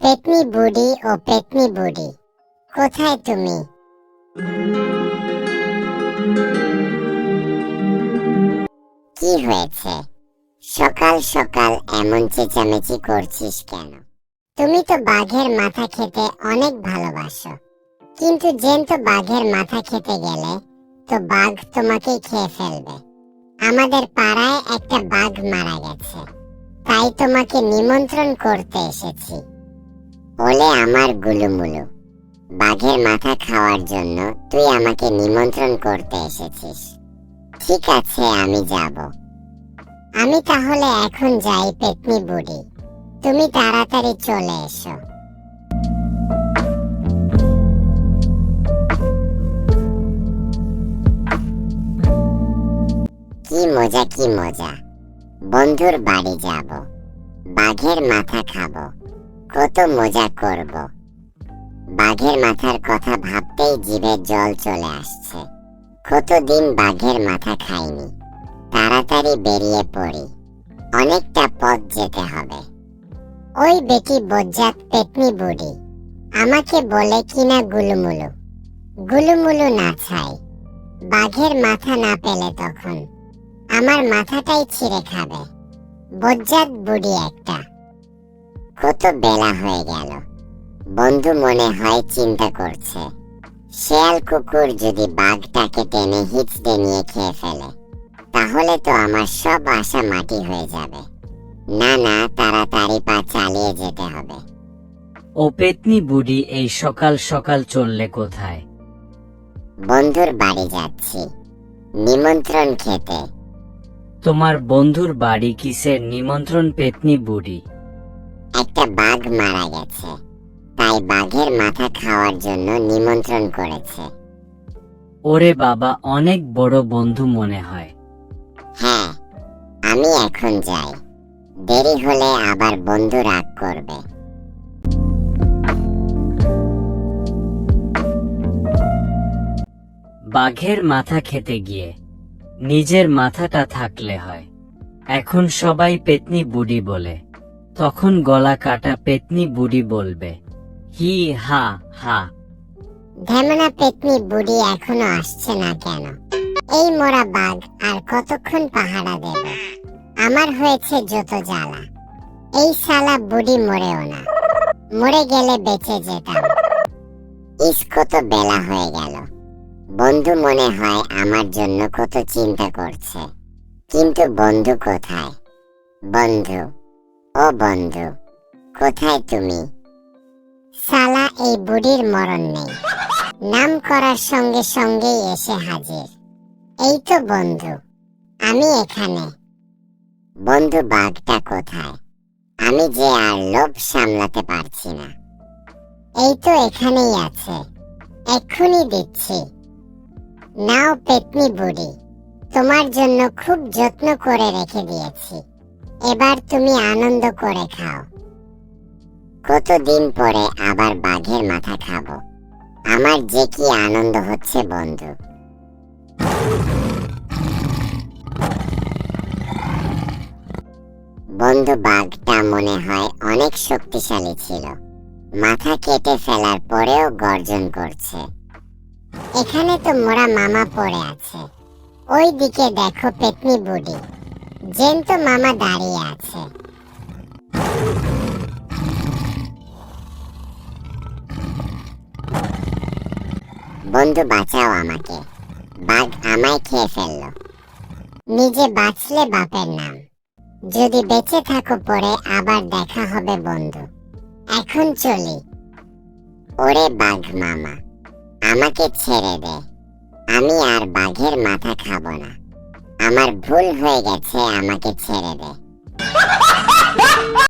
পেতনি বুড়ি ও পেতনি বুড়ি, কোথায় তুমি? কি হয়েছে? সকাল সকাল এমন চেঁচামেচি করছিস কেন? তুমি তো বাঘের মাথা খেতে অনেক ভালোবাসো, কিন্তু জেন্ত বাঘের মাথা খেতে গেলে তো বাঘ তোমাকেই খেয়ে ফেলবে। আমাদের পাড়ায় একটা বাঘ মারা গেছে, তাই তোমাকে নিমন্ত্রণ করতে এসেছি। বলে আমার গুলুমুলু। বাঘের মাথা খাওয়ার জন্য তুই আমাকে নিমন্ত্রণ করতে এসেছিস। ঠিক আছে, আমি যাব। আমি তাহলে এখন যাই পেতনি বুড়ি। তুমি তাড়াতাড়ি চলে এসো। কি মজা কি মজা। বন্ধুর বাড়ি যাব। বাঘের মাথা খাব। কত মজা করব। বাঘের মাথার কথা ভাবতেই জিভে জল চলে আসছে। কতদিন বাঘের মাথা খাইনি। তাড়াতাড়ি বেরিয়ে পড়ি। অনেকটা পথ যেতে হবে। ওই বেটি বজ্জাত পেটনি বুড়ি, আমাকে বলে কিনা গুলুমুলু। গুলুমুলু না ছাই, বাঘের মাথা না পেলে তখন আমার মাথাটাই ছিঁড়ে খাবে। বজ্জাত বুড়ি একটা কত বেলা হয়ে গেল। বন্ধু মনে হয় চিন্তা করছে শেয়াল কুকুর যদি বাঘটাকে টেনে হিচড়ে নিয়ে খেয়ে ফেলে তাহলে তো আমার সব আশা মাটি হয়ে যাবে। না না তাড়াতাড়ি পা চালিয়ে যেতে হবে। ও পেতনি বুড়ি এই সকাল সকাল চললে কোথায়? বন্ধুর বাড়ি যাচ্ছি নিমন্ত্রণ খেতে। তোমার বন্ধুর বাড়ি কিসের নিমন্ত্রণ পেতনি বুড়ি? একটা বাঘ মারা গেছে। তাই বাঘের মাথা খাওয়ার জন্য নিমন্ত্রণ করেছে। ওরে বাবা অনেক বড় বন্ধু মনে হয়। হ্যাঁ আমি এখন যাই। দেরি হলে আবার বন্ধু রাগ করবে। বাঘের মাথা খেতে গিয়ে নিজের মাথাটা থাকলে হয়। এখন সবাই পেতনি বুড়ি বলে। তখন গলা কাটা পেতনি বুড়ি বলবে হি হা হা? ধেমনা পেতনি বুড়ি এখনও আসছে না কেন? এই মোরা বাঘ আর কতক্ষণ পাহারা দেব? আমার হয়েছে যত জ্বালা। এই শালা বুড়ি মরেও না। মরে গেলে বেঁচে যেতাম। ইস কত বেলা হয়ে গেল। বন্ধু মনে হয় আমার জন্য কত চিন্তা করছে। কিন্তু বন্ধু কোথায়? বন্ধু। ও বন্ধু, কোথায় তুমি? সালা, এই বুড়ির মরণ নেই। নাম করার সঙ্গে সঙ্গেই এসে হাজির। এই তো বন্ধু, আমি এখানে। বন্ধু, বাঘটা কোথায়? আমি যে আর লোভ সামলাতে পারছি না। এই তো এখানেই আছে, এক্ষুনি দিচ্ছি। নাও পেতনি বুড়ি, তোমার জন্য খুব যত্ন করে রেখে দিয়েছি। এবার তুমি আনন্দ করে খাও। কতদিন পরে আবার বাঘের মাথা খাব? আমার যে কি আনন্দ হচ্ছে, বন্ধু। বন্ধু, বাঘটা মনে হয় অনেক শক্তিশালী ছিল। মাথা কেটে ফেলার পরেও গর্জন করছে। এখানে তো মোরা মামা পড়ে আছে। ওই দিকে দেখো পেতনি বুড়ি। জেন্ত মামা দাঁড়িয়ে আছে। বন্ধু, বাঁচাও আমাকে। বাঘ আমায় খেয়ে ফেলল। নিজে বাঁচলে বাপের নাম। যদি বেঁচে থাকো পরে আবার দেখা হবে বন্ধু। এখন চলি। ওরে বাঘ মামা, আমাকে ছেড়ে দে। আমি আর বাঘের মাথা খাব না। আমার ভুল হয়ে গেছে আমাকে ছেড়ে দে।